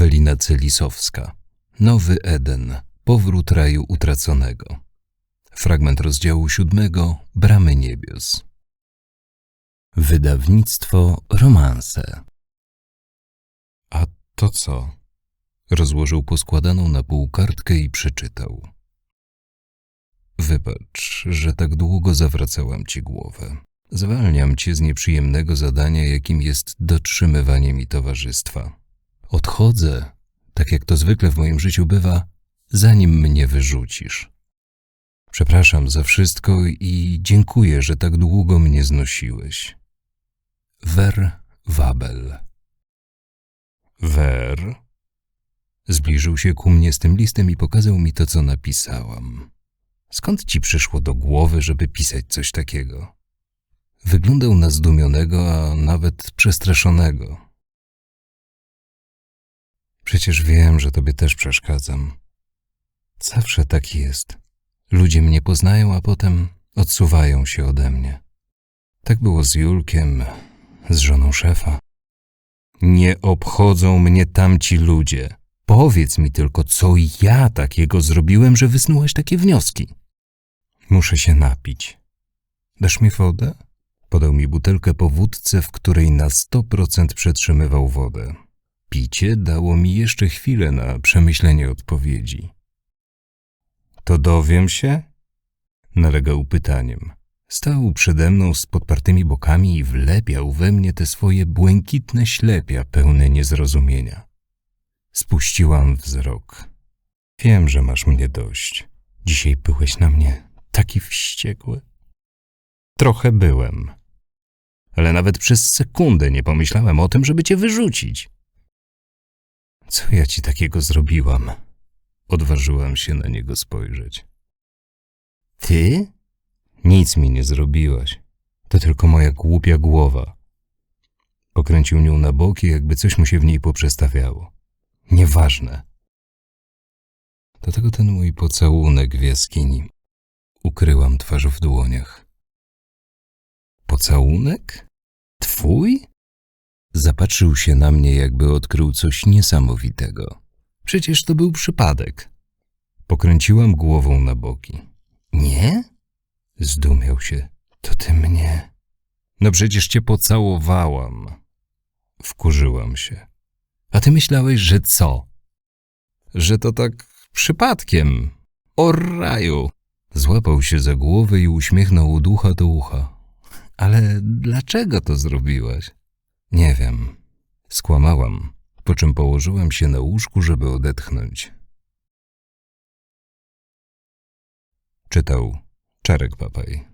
Ewelina Celisowska. Nowy Eden. Powrót raju utraconego. Fragment rozdziału siódmego. Bramy niebios. Wydawnictwo Romanse. A to co? Rozłożył poskładaną na pół kartkę i przeczytał. Wybacz, że tak długo zawracałam ci głowę. Zwalniam cię z nieprzyjemnego zadania, jakim jest dotrzymywanie mi towarzystwa. Odchodzę, tak jak to zwykle w moim życiu bywa, zanim mnie wyrzucisz. Przepraszam za wszystko i dziękuję, że tak długo mnie znosiłeś. Wer Wabel. Wer? Zbliżył się ku mnie z tym listem i pokazał mi to, co napisałam. Skąd ci przyszło do głowy, żeby pisać coś takiego? Wyglądał na zdumionego, a nawet przestraszonego. Przecież wiem, że tobie też przeszkadzam. Zawsze tak jest. Ludzie mnie poznają, a potem odsuwają się ode mnie. Tak było z Julkiem, z żoną szefa. Nie obchodzą mnie tamci ludzie. Powiedz mi tylko, co ja takiego zrobiłem, że wysnułaś takie wnioski. Muszę się napić. Dasz mi wodę? Podał mi butelkę po wódce, w której na sto procent przetrzymywał wodę. Picie dało mi jeszcze chwilę na przemyślenie odpowiedzi. To dowiem się? Nalegał pytaniem. Stał przede mną z podpartymi bokami i wlepiał we mnie te swoje błękitne ślepia pełne niezrozumienia. Spuściłam wzrok. Wiem, że masz mnie dość. Dzisiaj byłeś na mnie taki wściekły. Trochę byłem. Ale nawet przez sekundę nie pomyślałem o tym, żeby cię wyrzucić. Co ja ci takiego zrobiłam? Odważyłam się na niego spojrzeć. Ty? Nic mi nie zrobiłaś. To tylko moja głupia głowa. Pokręcił nią na boki, jakby coś mu się w niej poprzestawiało. Nieważne. Do tego ten mój pocałunek w jaskini. Ukryłam twarz w dłoniach. Pocałunek? Twój? Zapatrzył się na mnie, jakby odkrył coś niesamowitego. Przecież to był przypadek. Pokręciłam głową na boki. Nie? Zdumiał się. To ty mnie. No przecież cię pocałowałam. Wkurzyłam się. A ty myślałeś, że co? Że to tak przypadkiem. O raju! Złapał się za głowę i uśmiechnął od ucha do ucha. Ale dlaczego to zrobiłaś? Nie wiem. Skłamałam, po czym położyłam się na łóżku, żeby odetchnąć. Czytał Czarek Papaj.